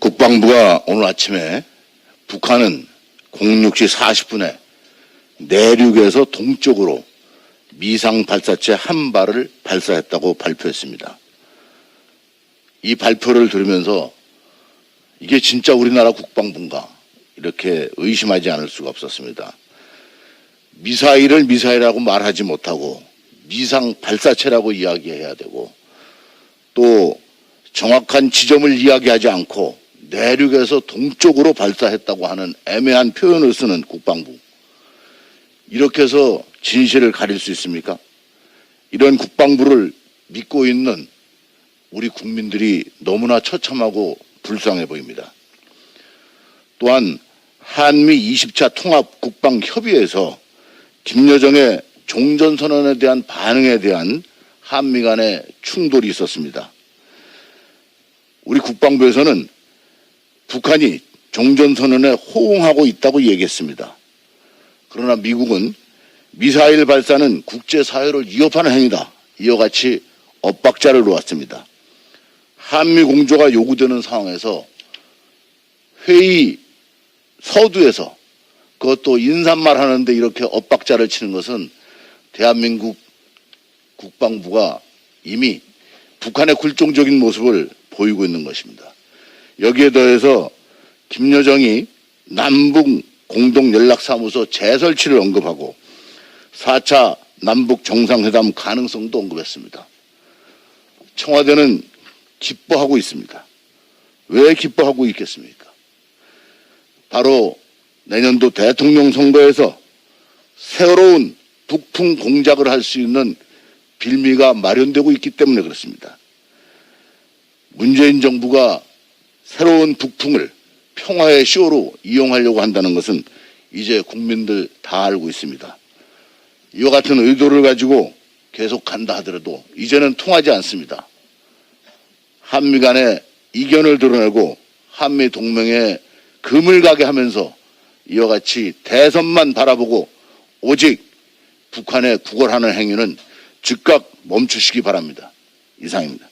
국방부가 오늘 아침에 북한은 06시 40분에 내륙에서 동쪽으로 미상 발사체 한 발을 발사했다고 발표했습니다. 이 발표를 들으면서 이게 진짜 우리나라 국방부인가 이렇게 의심하지 않을 수가 없었습니다. 미사일을 미사일이라고 말하지 못하고 미상 발사체라고 이야기해야 되고 또 정확한 지점을 이야기하지 않고 내륙에서 동쪽으로 발사했다고 하는 애매한 표현을 쓰는 국방부. 이렇게 해서 진실을 가릴 수 있습니까? 이런 국방부를 믿고 있는 우리 국민들이 너무나 처참하고 불쌍해 보입니다. 또한 한미 20차 통합 국방 협의에서 김여정의 종전 선언에 대한 반응에 대한 한미 간의 충돌이 있었습니다. 우리 국방부에서는 북한이 종전선언에 호응하고 있다고 얘기했습니다. 그러나 미국은 미사일 발사는 국제사회를 위협하는 행위다. 이와 같이 엇박자를 놓았습니다. 한미 공조가 요구되는 상황에서 회의 서두에서 그것도 인사말 하는데 이렇게 엇박자를 치는 것은 대한민국 국방부가 이미 북한의 굴종적인 모습을 보이고 있는 것입니다. 여기에 더해서 김여정이 남북 공동연락사무소 재설치를 언급하고 4차 남북 정상회담 가능성도 언급했습니다. 청와대는 기뻐하고 있습니다. 왜 기뻐하고 있겠습니까? 바로 내년도 대통령 선거에서 새로운 북풍 공작을 할 수 있는 빌미가 마련되고 있기 때문에 그렇습니다. 문재인 정부가 새로운 북풍을 평화의 쇼로 이용하려고 한다는 것은 이제 국민들 다 알고 있습니다. 이와 같은 의도를 가지고 계속 간다 하더라도 이제는 통하지 않습니다. 한미 간의 이견을 드러내고 한미 동맹에 금을 가게 하면서 이와 같이 대선만 바라보고 오직 북한에 구걸하는 행위는 즉각 멈추시기 바랍니다. 이상입니다.